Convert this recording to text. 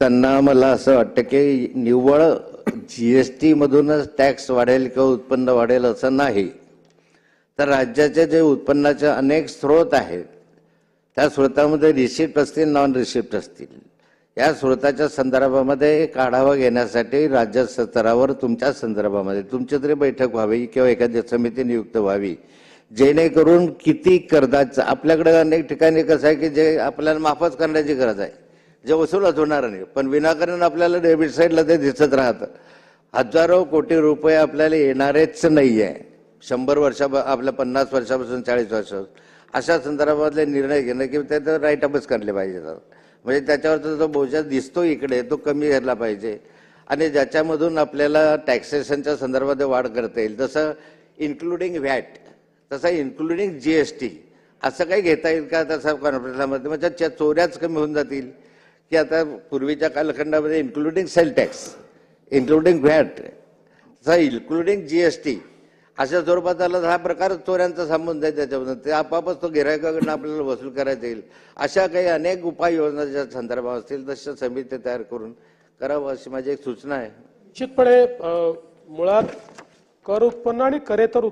त्यांना मला असं वाटतं की निव्वळ जी एस टीमधूनच टॅक्स वाढेल किंवा उत्पन्न वाढेल असं नाही. तर राज्याचे जे उत्पन्नाचे अनेक स्रोत आहेत त्या स्रोतामध्ये रिसिप्ट असतील नॉन रिसिप्ट असतील. या स्रोताच्या संदर्भामध्ये एक आढावा घेण्यासाठी राज्य स्तरावर तुमच्या संदर्भामध्ये तुमची तरी बैठक व्हावी किंवा एखादी समिती नियुक्त व्हावी. जेणेकरून किती कर्जाचं आपल्याकडे अनेक ठिकाणी कसं आहे की जे आपल्याला माफच करण्याची गरज आहे. जे वसूलच होणार नाही. पण विनाकारण आपल्याला डेबिट साईडला ते दिसत राहतं. हजारो कोटी रुपये आपल्याला येणारेच नाही आहे शंभर वर्षा आपल्या पन्नास वर्षापासून चाळीस वर्ष. अशा संदर्भातले निर्णय घेणं की ते तर राईट अपच करले पाहिजेत म्हणजे त्याच्यावरचा जो बोजा दिसतो इकडे तो कमी घ्यायला पाहिजे. आणि ज्याच्यामधून आपल्याला टॅक्सेशनच्या संदर्भात वाढ करता येईल. जसं इन्क्लुडिंग व्हॅट तसं इन्क्लुडिंग जी एस टी असं काही घेता येईल का तसं कॉन्फरन्समध्ये म्हणजे चोऱ्याच कमी होऊन जातील. की आता पूर्वीच्या कालखंडामध्ये including sale tax including VAT including G S T अशा स्वरूपात आला तर हा प्रकार चोऱ्यांचा संबंध आहे त्याच्यामधून. ते आपापच तो गिरायकाकडनं आपल्याला वसूल करायचा येईल. अशा काही अनेक उपाययोजनाच्या संदर्भात असतील तशा समिती तयार करून करावं अशी माझी एक सूचना आहे. निश्चितपणे मुळात कर उत्पन्न आणि करेतर